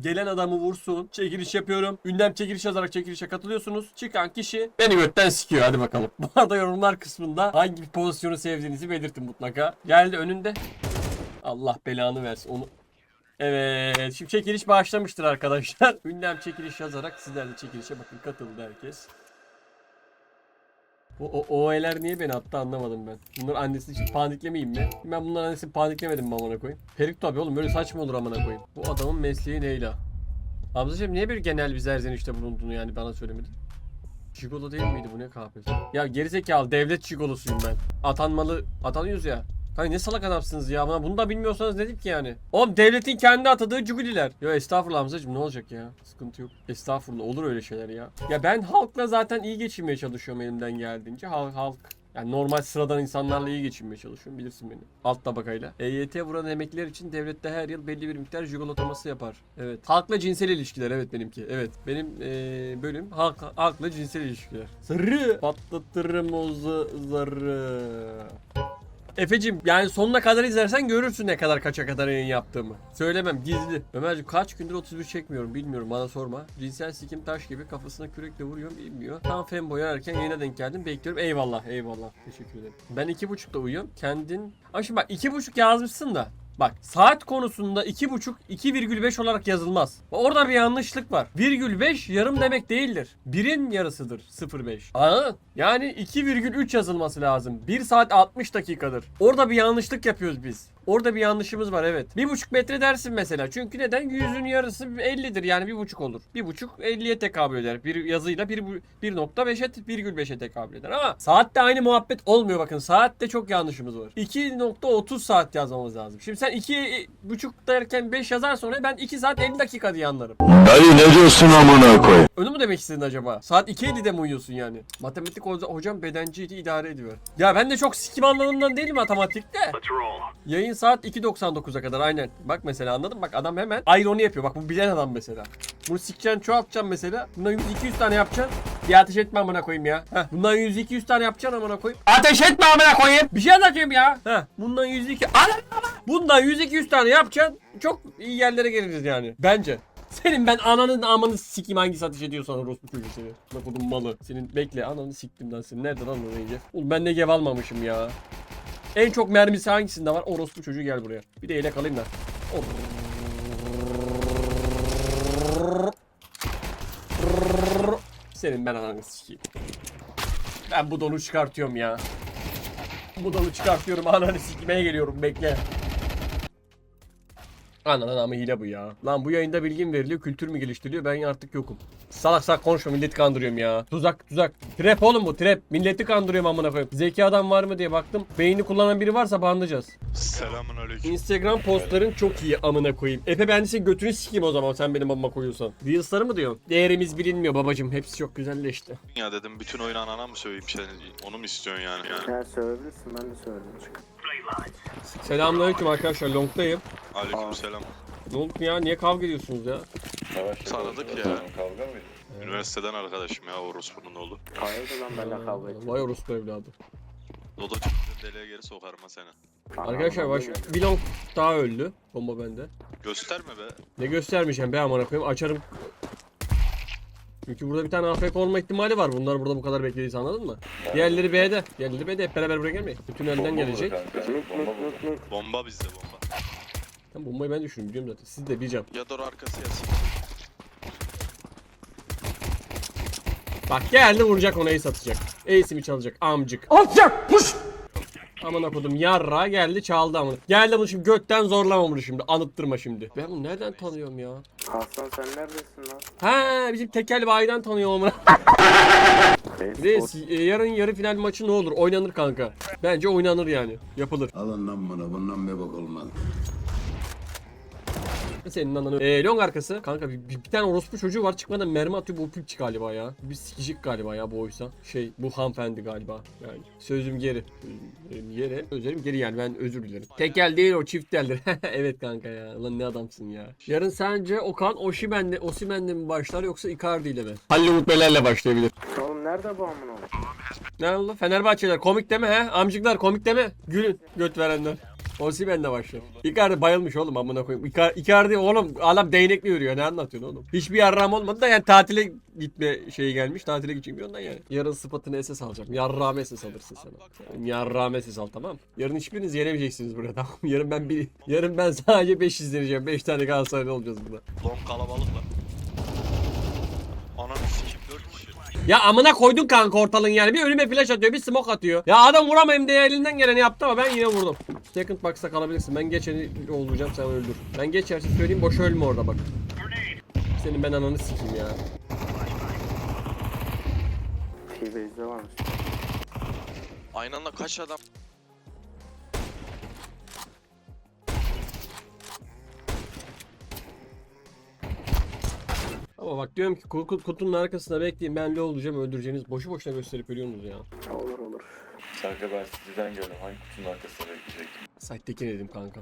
Gelen adamı vursun. Çekiliş yapıyorum. Ünlem çekiliş yazarak çekilişe katılıyorsunuz. Çıkan kişi beni götten sikiyor. Hadi bakalım. Bu arada yorumlar kısmında hangi pozisyonu sevdiğinizi belirtin mutlaka. Geldi önünde. Allah belanı versin. Onu Evet, şimdi çekiliş başlamıştır arkadaşlar. Ünlem çekiliş yazarak sizler de çekilişe bakın katıldı herkes. O, o OE'ler niye beni attı anlamadım ben. Bunlar annesi için paniklemeyeyim mi? Ben bunların annesini paniklemedim mi amına koyayım? Perik tabi oğlum böyle saçma olur amına koyayım. Bu adamın mesleği Leyla. Hamzacığım niye bir genel bir zerzenişte bulunduğunu yani bana söylemedin? Çigolo değil miydi bu ne kahpesi? Ya gerizekalı devlet çigolosuyum ben. Atanmalı atanıyoruz ya. Kanka ne salak adamsınız ya. Buna bunu da bilmiyorsanız diyeyim ki yani? Oğlum devletin kendi atadığı cuguliler. Yo estağfurullah Hamzacığım ne olacak ya? Sıkıntı yok. Estağfurullah olur öyle şeyler ya. Ya ben halkla zaten iyi geçinmeye çalışıyorum elimden geldiğince. Halk, halk yani normal sıradan insanlarla iyi geçinmeye çalışıyorum bilirsin beni. Alt tabakayla. EYT vuran emekliler için devlet de her yıl belli bir miktar jigolotaması yapar. Evet. Halkla cinsel ilişkiler evet benimki. Evet. Benim eee, bölüm halk, halkla cinsel ilişkiler. Zırrı. Patlatırım o zarı. Efecim yani sonuna kadar izlersen görürsün ne kadar kaça kadar yayın yaptığımı. Söylemem gizli. Ömerciğim kaç gündür 31 çekmiyorum bilmiyorum bana sorma. Cinsel sikim taş gibi kafasına kürekle vuruyorum bilmiyor. Tam fanboy ararken yayına denk geldim bekliyorum. Eyvallah eyvallah teşekkür ederim. Ben 2.30'da uyuyorum. Kendin... Ama şimdi bak 2.30 yazmışsın da. Bak saat konusunda 2.5 2,5 olarak yazılmaz. Orada bir yanlışlık var. Virgül 5 yarım demek değildir. Birin yarısıdır 0.5. Anladın? Yani 2,3 yazılması lazım. 1 saat 60 dakikadır. Orada bir yanlışlık yapıyoruz biz. Orada bir yanlışımız var evet. 1,5 metre dersin mesela. Çünkü neden? Yüzün yarısı 50'dir yani 1,5 olur. 1,5 50'ye tekabül eder. Bir yazıyla 1.5'e 1,5'e tekabül eder. Ama saatte aynı muhabbet olmuyor bakın. Saatte çok yanlışımız var. 2.30 saat yazmamız lazım. Şimdi sen 2,5 derken 5 yazar sonra ben 2 saat 50 dakika diye anlarım. Dayı ne diyorsun amına koy? Onu mu demek istedin acaba? Saat 2.50'de mi uyuyorsun yani? Matematik hoca- hocam bedenciydi idare ediyor. Ya ben de çok sikim anlamından değil matematikte. Yayın saat 2.99'a kadar aynen. Bak mesela anladın? Bak adam hemen ironi yapıyor. Bak bu bilen adam mesela. Bunu sikeceksin çoğaltacaksın mesela. Bundan 100 200 tane yapacaksın. Bir ateş etme amına koyayım ya. Heh. Bundan 100 200 tane yapacaksın amına koyayım. Ateş etme amına koyayım. Bir şey anlatıyorum ya. Heh. Bundan 100 2 Ana! Bundan 100 200 tane yapacaksın. Çok iyi yerlere geliriz yani. Bence. Senin ben ananın amanı sikeyim hangisi ateş ediyorsan orospu çocuğu seni. Bak oğlum malı. Senin bekle ananı siktim lan seni. Nerede lan o iyice? Oğlum ben ne gev almamışım ya. En çok mermisi hangisinde var? Orospu çocuğu gel buraya. Bir de yelek alayım da. Senin ben ananı sikeyim. Ben bu donu çıkartıyorum ya. Bu donu çıkartıyorum ananı sikmeye geliyorum bekle. Anan ama hile bu ya. Lan bu yayında bilgi mi veriliyor, kültür mü geliştiriliyor? Ben artık yokum. Salak salak konuşma milleti kandırıyorum ya. Tuzak tuzak. Trap oğlum bu trap. Milleti kandırıyorum amına koyayım. Zeki adam var mı diye baktım. Beyni kullanan biri varsa banlayacağız. Selamun aleyküm. Instagram postların çok iyi amına koyayım. Epe ben de senin götünü sikeyim o zaman sen benim amına koyuyorsan. Reels'ları mı diyorsun? Değerimiz bilinmiyor babacım. Hepsi çok güzelleşti. Ya dedim bütün oyunu anana mı söyleyeyim sen onu mu istiyorsun yani? yani. Ya söyleyebilirsin ben de söyledim. Selamünaleyküm arkadaşlar. Long'dayım. Aleyküm selam. Ne oldu ya? Niye kavga ediyorsunuz ya? Tanıdık ya. Üniversiteden arkadaşım ya orospunun oğlu. Hayırdır lan benimle kavga edecek. Vay orospu evladı. Dodo çıktı deliğe geri sokarım ha seni. Arkadaşlar baş bir long daha öldü. Bomba bende. Gösterme be. Ne göstermeyeceğim be amına koyayım. Açarım. Çünkü burada bir tane AFK olma ihtimali var. Bunlar burada bu kadar beklediyse anladın mı? Diğerleri B'de. Diğerleri B'de hep beraber buraya gelmeyin. Bütün elden gelecek. Bomba bizde bomba. Tam bombayı ben düşünüyorum biliyorum zaten. Siz de bileceğim. Ya doğru arkası yatsın. Bak geldi vuracak ona ace atacak. Ace'imi çalacak amcık. Alacak puş. Aman okudum yarra geldi çaldı amına. Geldi bunu şimdi götten zorlama bunu şimdi. Anıttırma şimdi. Ben bunu nereden tanıyorum ya? Aslan sen neredesin lan? Ha bizim tekel bayiden tanıyorum amına. Reis, e, yarın yarı final maçı ne olur? Oynanır kanka. Bence oynanır yani. Yapılır. Alın lan bunu bundan bir bak olmaz. Senin ananı. Eee long arkası. Kanka bir, bir, bir tane orospu çocuğu var çıkmadan mermi atıyor bu piç galiba ya. Bir sikicik galiba ya bu oysa. Şey bu hanımefendi galiba. Yani sözüm geri. Sözüm geri. Sözlerim geri yani ben özür dilerim. Tekel değil o çift eldir. evet kanka ya. Lan ne adamsın ya. Yarın sence Okan Oshimen'le Osimen'le mi başlar yoksa Icardi ile mi? Hollywood Beler'le başlayabilir. Oğlum nerede bu amına? Ne oldu? Fenerbahçeler komik deme he? Amcıklar komik deme. Gülün göt verenler. Osimhen de başlar. Icardi bayılmış oğlum amına koyayım. Icar- Icardi oğlum adam değnekli yürüyor. Ne anlatıyorsun oğlum? Hiçbir yarram olmadı da yani tatile gitme şeyi gelmiş. Tatile gideceğim bir ondan yani. Yarın spotunu SS alacağım. Yarrağımı SS alırsın sana. Yarrağımı SS al tamam. Yarın hiçbiriniz yenemeyeceksiniz burada tamam. Yarın ben bir yarın ben sadece 5 izleneceğim. 5 tane Galatasaraylı olacağız burada. Long kalabalık lan. Ananı sikim 4 kişi. Ya amına koydun kanka ortalığın yani. Bir önüme flash atıyor, bir smoke atıyor. Ya adam vuramayayım diye elinden geleni yaptı ama ben yine vurdum. Second box'ta kalabilirsin. Ben geçeni olacağım sen öldür. Ben geçersin söyleyeyim boş ölme orada bak. Senin ben ananı sikeyim ya. T-Base'de varmış. Aynı anda kaç adam? Ama bak diyorum ki kut- kutunun arkasında bekleyin ben ne olacağım öldüreceğiniz boşu boşuna gösterip ölüyorsunuz ya. Olur olur. Kanka ben sizden gördüm. Hangi kutunun arkasında bekleyecektim? Site'deki dedim kanka.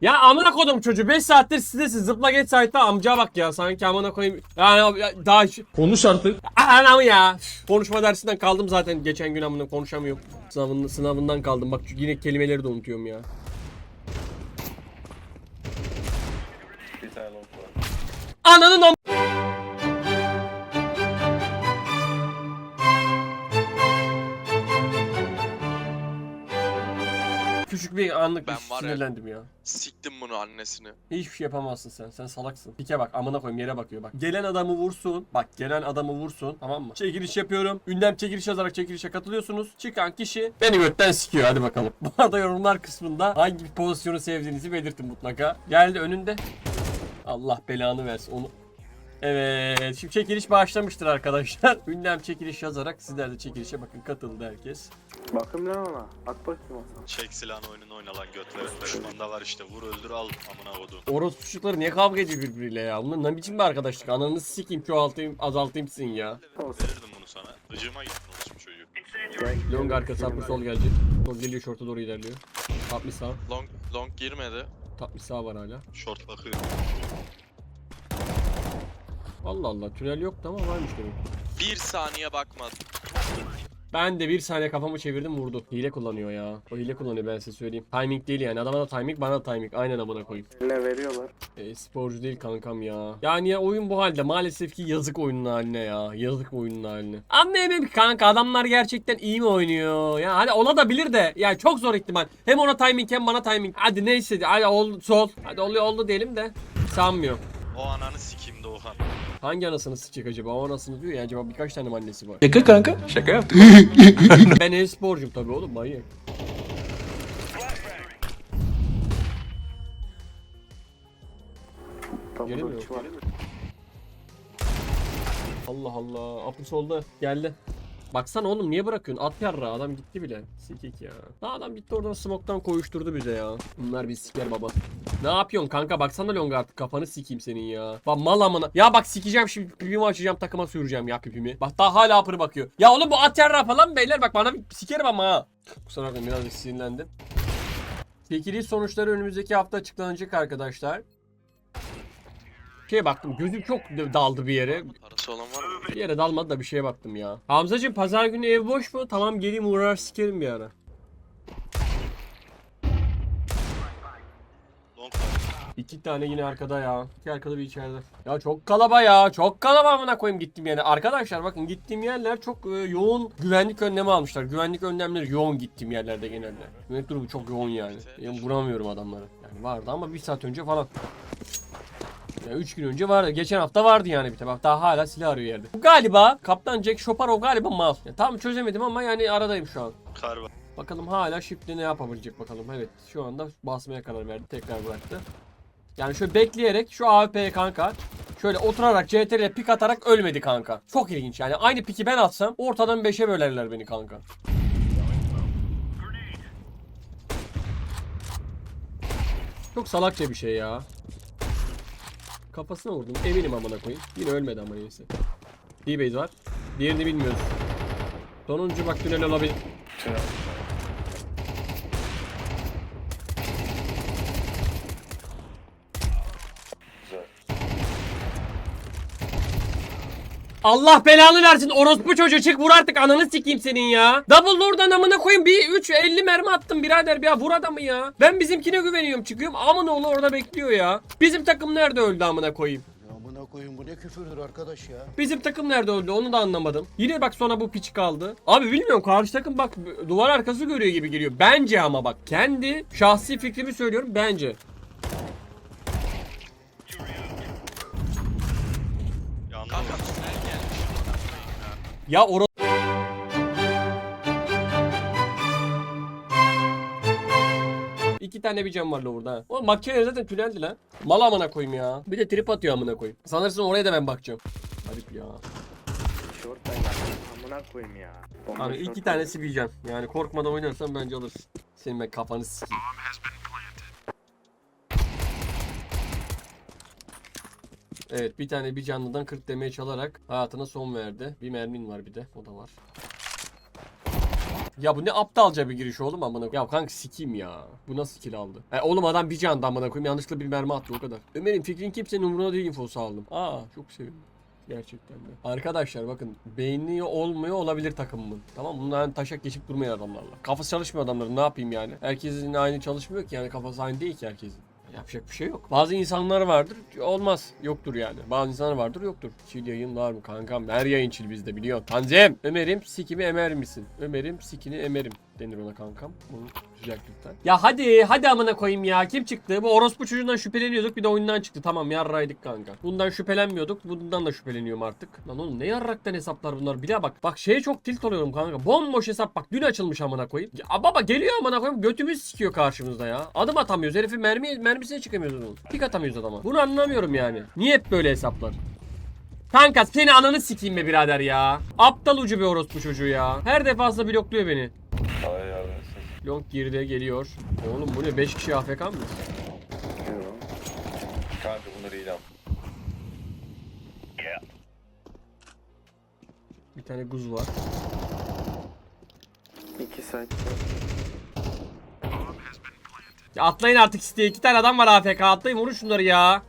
Ya amına kodum çocuğu 5 saattir sizesin zıpla geç site'a amca bak ya sanki amına koyayım. Yani ya, daha Konuş artık. Anamı ya. Konuşma dersinden kaldım zaten geçen gün amına konuşamıyorum. Sınavın, sınavından kaldım bak yine kelimeleri de unutuyorum ya. Bir tane long var. Ananın am... Küçük bir anlık Ben bir var ya- sinirlendim ya. Siktim bunu annesini. Hiçbir şey yapamazsın sen. Sen salaksın. Pike bak amına koyayım yere bakıyor bak. Gelen adamı vursun. Bak gelen adamı vursun. Tamam mı? Çekiliş yapıyorum. Ünlem çekiliş yazarak çekilişe katılıyorsunuz. Çıkan kişi beni götten sikiyor. Hadi bakalım. Bu arada yorumlar kısmında hangi pozisyonu sevdiğinizi belirtin mutlaka. Geldi önünde. Allah belanı versin onu. Evet. Şimdi çekiliş başlamıştır arkadaşlar. Ünlem çekiliş yazarak sizler de çekilişe bakın katıldı herkes. Bakın lan ona. At bakayım. Çek silahını oyununu oyna lan göt veren düşmanda var işte vur öldür al amına kodum. Orospu çocukları niye kavga ediyor birbiriyle ya? Bunlar ne biçim bir arkadaşlık? Ananı sikeyim çoğaltayım azaltayım sizin ya. Olsun. Verirdim bunu sana. Gıcıma gittin orospu çocuğu. Long arka sapır sol gelecek. Sol geliyor şorta doğru ilerliyor. Tapmi sağ. Long, long girmedi. Tapmi sağ var hala. Short bakıyor. Allah Allah tünel yoktu ama varmış demek. Bir saniye bakmadı. Ben de bir saniye kafamı çevirdim vurdu. Hile kullanıyor ya. O hile kullanıyor ben size söyleyeyim. Timing değil yani. Adama da timing bana da timing. Aynen amına koyayım. Ne veriyorlar? E, sporcu değil kankam ya. Yani ya oyun bu halde. Maalesef ki yazık oyunun haline ya. Yazık oyunun haline. Anlayamıyorum ki kanka. Adamlar gerçekten iyi mi oynuyor? Ya hadi ona da bilir de. Ya çok zor ihtimal. Hem ona timing hem bana timing. Hadi neyse. Hadi oldu sol. Hadi oluyor oldu diyelim de. Sanmıyorum. O ananı sikeyim Doğukan. Hangi anasını sıçacak acaba? O anasını diyor ya acaba birkaç tane mi annesi var? Şaka kanka. Şaka yaptım. ben e-sporcum tabii oğlum manyak. Geri mi yok? Allah Allah. Apı solda. Geldi. Baksana oğlum niye bırakıyorsun? At yarra adam gitti bile. Sikik ya. Daha adam gitti oradan smoke'tan koyuşturdu bize ya. Bunlar bir siker baba. Ne yapıyorsun kanka? Baksana Long artık kafanı sikeyim senin ya. Bak mal amına. Ya bak sikeceğim şimdi pipimi açacağım takıma süreceğim ya pipimi. Bak daha hala apırı bakıyor. Ya oğlum bu at yarra falan beyler bak bana sikerim ama ha. Kusura bakmayın birazcık sinirlendim. Çekiliş sonuçları önümüzdeki hafta açıklanacak arkadaşlar. Şeye baktım gözüm çok daldı bir yere. Parası olan var mı? Bir yere dalmadı da bir şeye baktım ya. Hamzacığım pazar günü ev boş mu? Tamam geleyim uğrar sikerim bir ara. Long İki tane yine arkada ya. İki arkada bir içeride. Ya çok kalaba ya. Çok kalaba amına koyayım gittim yani. Arkadaşlar bakın gittiğim yerler çok e, yoğun güvenlik önlemi almışlar. Güvenlik önlemleri yoğun gittiğim yerlerde genelde. Güvenlik durumu çok yoğun yani. Yani vuramıyorum adamları. Yani vardı ama bir saat önce falan. Ya 3 gün önce vardı. Geçen hafta vardı yani bir. Bak daha hala silah arıyor yerde. Bu galiba Kaptan Jack Chopper o galiba mal. Ya, tam çözemedim ama yani aradayım şu an. kar var. Bakalım hala shift'le ne yapabilecek bakalım. Evet şu anda basmaya karar verdi. Tekrar bıraktı. Yani şöyle bekleyerek şu AWP'ye kanka şöyle oturarak CTR'ye pik atarak ölmedi kanka. Çok ilginç yani. Aynı piki ben atsam ortadan 5'e bölerler beni kanka. Çok salakça bir şey ya. Kafasına vurdum. Eminim amına koyayım. Yine ölmedi ama neyse. D-base var. Diğerini bilmiyoruz. Sonuncu bak tünel olabilir. Tünel. Allah belanı versin orospu çocuğu çık vur artık ananı sikeyim senin ya. Double Lord'dan amına koyayım bir 3 50 mermi attım birader ya vur adamı ya. Ben bizimkine güveniyorum çıkıyorum amın oğlu orada bekliyor ya. Bizim takım nerede öldü amına koyayım. Amına koyun bu ne küfürdür arkadaş ya. Bizim takım nerede öldü onu da anlamadım. Yine bak sonra bu piç kaldı. Abi bilmiyorum karşı takım bak duvar arkası görüyor gibi geliyor. Bence ama bak kendi şahsi fikrimi söylüyorum bence. Ya ora İki tane bir cam var burada. ha. O makine zaten tüneldi lan. Mal amına koyayım ya. Bir de trip atıyor amına koyayım. Sanırsın oraya da ben bakacağım. Garip ya. Short'tan geldim. Amına koyayım ya. Bomba Hani iki tanesi bir can. Yani korkmadan oynarsan bence alırsın. Senin ben kafanı sikeyim. Evet bir tane bir canlıdan 40 demeye çalarak hayatına son verdi. Bir mermin var bir de o da var. Ya bu ne aptalca bir giriş oğlum amına Ya kanka sikeyim ya. Bu nasıl kill aldı? E oğlum adam bir can amına koyayım yanlışlıkla bir mermi attı o kadar. Ömer'in fikrin kimsenin umuruna değil infosu aldım. Aa çok sevindim. Gerçekten de. Arkadaşlar bakın beynli olmuyor olabilir takımımın. Tamam bunların taşak geçip durmayan adamlarla. Kafası çalışmıyor adamların ne yapayım yani. Herkesin aynı çalışmıyor ki yani kafası aynı değil ki herkesin. Yapacak bir şey yok. Bazı insanlar vardır olmaz yoktur yani. Bazı insanlar vardır yoktur. Çil yayın var mı kankam? Her yayın çil bizde biliyorsun. Tanzim. Ömer'im sikimi emer misin? Ömer'im sikini emerim denir ona kankam. Bunu sıcaklıktan. Ya hadi hadi amına koyayım ya. Kim çıktı? Bu orospu çocuğundan şüpheleniyorduk bir de oyundan çıktı. Tamam yarraydık kanka. Bundan şüphelenmiyorduk. Bundan da şüpheleniyorum artık. Lan oğlum ne yarraktan hesaplar bunlar? Bir de bak. Bak şeye çok tilt oluyorum kanka. Bomboş hesap bak. Dün açılmış amına koyayım. Ya baba geliyor amına koyayım. Götümüz sikiyor karşımızda ya. Adım atamıyoruz. Herifin mermi, mermisine çıkamıyoruz onun. Pik atamıyoruz adama. Bunu anlamıyorum yani. Niye hep böyle hesaplar? Kanka seni ananı sikeyim be birader ya. Aptal ucu bir orospu çocuğu ya. Her defasında blokluyor beni. Havaya yardım etsin. Long geride geliyor. Oğlum bu ne 5 kişi AFK mı? Yo. Kanka bunları ilan. Bir tane guz var. İki site. Ya atlayın artık siteye. iki tane adam var AFK. Atlayın vurun şunları ya.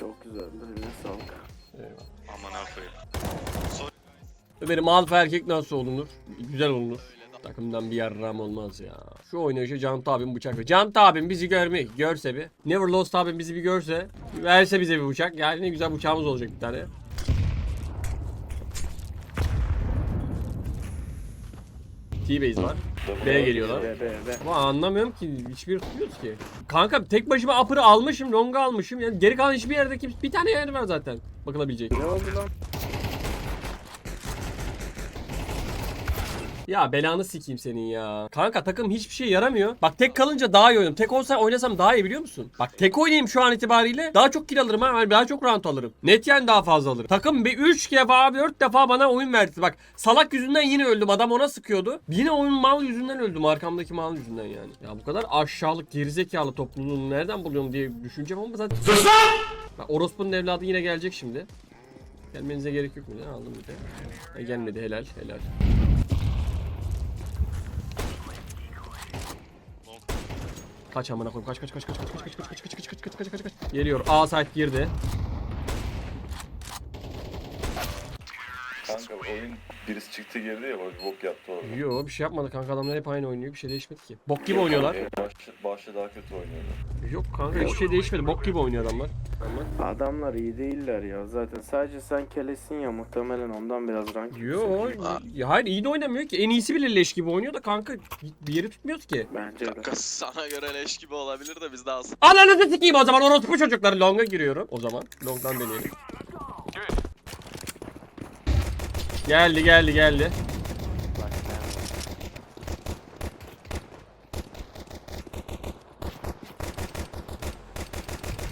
Çok güzeldi. Eline sağlık. Aman koyayım. Ömer'im alfa erkek nasıl olunur? Güzel olunur. Takımdan bir yarram olmaz ya. Şu oynayışı Cant abim bıçak. Cant abim bizi görme, görse bir. Never Lost abim bizi bir görse. Verse bize bir bıçak. Yani ne güzel bıçağımız olacak bir tane. T-base var. B'ye geliyorlar. Be be be. Ama anlamıyorum ki hiçbir tutmuyoruz ki. Kanka tek başıma upper'ı almışım, long'u almışım. Yani geri kalan hiçbir yerde kim bir tane yer var zaten bakılabilecek. Ne oldu lan? Ya belanı sikeyim senin ya. Kanka takım hiçbir şey yaramıyor. Bak tek kalınca daha iyi oynuyorum. Tek olsa oynasam daha iyi biliyor musun? Bak tek oynayayım şu an itibariyle. Daha çok kill alırım ha. Daha çok round alırım. Net yani daha fazla alırım. Takım bir 3 defa 4 defa bana oyun verdi. Bak salak yüzünden yine öldüm. Adam ona sıkıyordu. Yine oyun mal yüzünden öldüm. Arkamdaki mal yüzünden yani. Ya bu kadar aşağılık gerizekalı topluluğunu nereden buluyorum diye düşüneceğim ama zaten... Sus Bak orospunun evladı yine gelecek şimdi. Gelmenize gerek yok mu? Aldım bir de. E, gelmedi helal helal. Kaç amına koyayım. Kaç kaç kaç kaç kaç kaç kaç kaç kaç kaç kaç kaç kaç kaç kaç kaç. Geliyor. A site girdi. Kanka oyun birisi çıktı girdi ya bak bok yaptı orada. Yo bir şey yapmadı kanka adamlar hep aynı oynuyor. Bir şey değişmedi ki. Bok gibi oynuyorlar. Başta, başta daha kötü oynuyordu. Yok kanka hiçbir şey değişmedi. Bok gibi oynuyor adamlar. Adamlar iyi değiller ya. Zaten sadece sen kelesin ya muhtemelen ondan biraz rank Yo, yüksek. ya hayır iyi de oynamıyor ki. En iyisi bile leş gibi oynuyor da kanka bir yeri tutmuyoruz ki. Bence de. Kanka sana göre leş gibi olabilir de biz daha az. Ananızı sikeyim o zaman orospu çocukları longa giriyorum. O zaman longdan deneyelim. Geldi geldi geldi.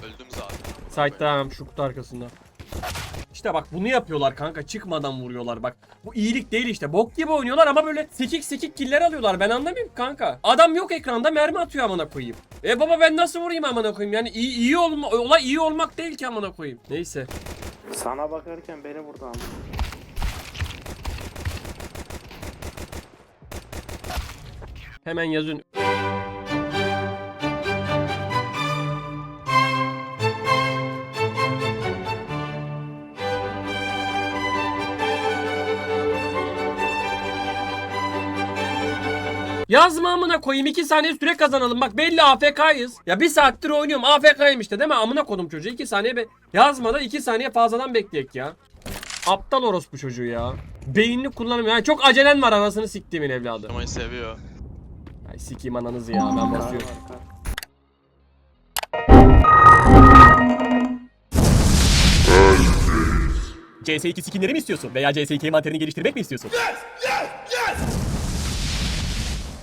Öldüm zaten. Site tamam şu kutu arkasında. İşte bak bunu yapıyorlar kanka çıkmadan vuruyorlar bak. Bu iyilik değil işte. Bok gibi oynuyorlar ama böyle sekik sekik killer alıyorlar. Ben anlamıyorum kanka. Adam yok ekranda mermi atıyor amına koyayım. E baba ben nasıl vurayım amına koyayım? Yani iyi, iyi olma olay iyi olmak değil ki amına koyayım. Neyse. Sana bakarken beni vurdu ama. Hemen yazın. Yazma amına koyayım 2 saniye süre kazanalım. Bak belli AFK'yız. Ya bir saattir oynuyorum AFK'yım işte değil mi? Amına kodum çocuğu 2 saniye be yazma da 2 saniye fazladan bekleyek ya. Aptal orospu çocuğu ya. Beynini kullanamıyor. Yani çok acelen var anasını siktiğimin evladı. Oynamayı seviyor. Ay sikeyim ananızı ya ben basıyorum. CS2 skinleri mi istiyorsun? Veya CS2 materyalini geliştirmek mi istiyorsun?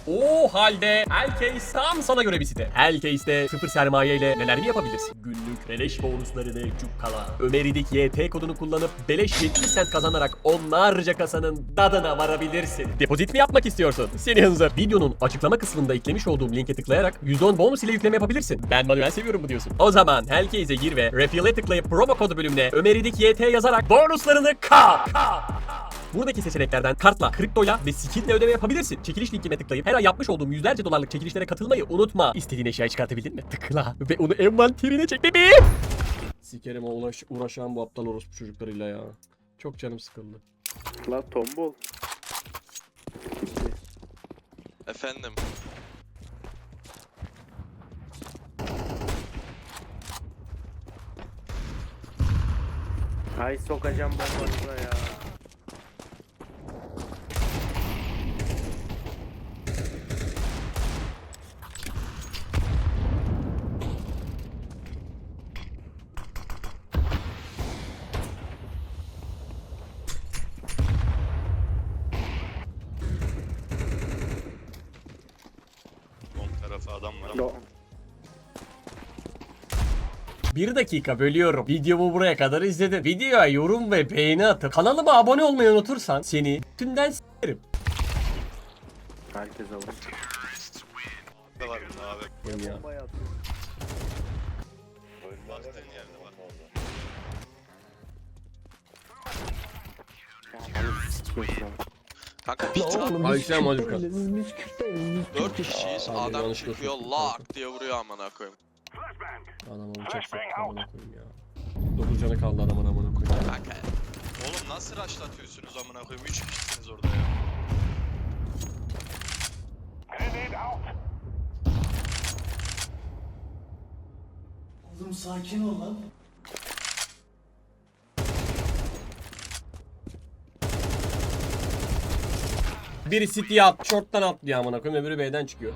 O halde Hellcase tam sana göre bir site. Hellcase'de sıfır sermaye ile neler mi yapabilirsin? Günlük beleş bonuslarını cukkala. Ömeridik YT kodunu kullanıp beleş 70 sent kazanarak onlarca kasanın dadına varabilirsin. Depozit mi yapmak istiyorsun? Seni hınzır. Videonun açıklama kısmında eklemiş olduğum linke tıklayarak %10 bonus ile yükleme yapabilirsin. Ben manuel seviyorum bu diyorsun. O zaman Hellcase'e gir ve Refill'e tıklayıp promo kodu bölümüne Ömeridik YT yazarak bonuslarını kap. kap. Buradaki seçeneklerden kartla, kriptoyla ve skinle ödeme yapabilirsin. Çekiliş linkine tıklayıp her ay yapmış olduğum yüzlerce dolarlık çekilişlere katılmayı unutma. İstediğin eşyayı çıkartabildin mi? Tıkla ve onu envanterine çek bebeğim. Sikerim uğraş, uğraşan bu aptal orospu çocuklarıyla ya. Çok canım sıkıldı. La tombol. Efendim. Ay sokacağım bombanıza ya. Bir dakika bölüyorum. Videomu buraya kadar izledin. Videoya yorum ve beğeni atıp kanalıma abone olmayı unutursan seni tümden s**erim. Herkes alır. Ne var bunda abi? Benim ya. Baktığın yerde var. Kanka bir tane Ayşem Hacıkan. 4 kişiyiz. Adam çıkıyor lak diye vuruyor amına koyayım. Bıçak soktu amına koyayım ya. 9 canı kaldı adamın amına koyayım. Kanka Oğlum nasıl rushlatıyorsunuz amına koyayım? 3 kişisiniz orada ya. Oğlum sakin ol lan. Biri City'ye at, short'tan atlıyor amına koyayım öbürü B'den çıkıyor.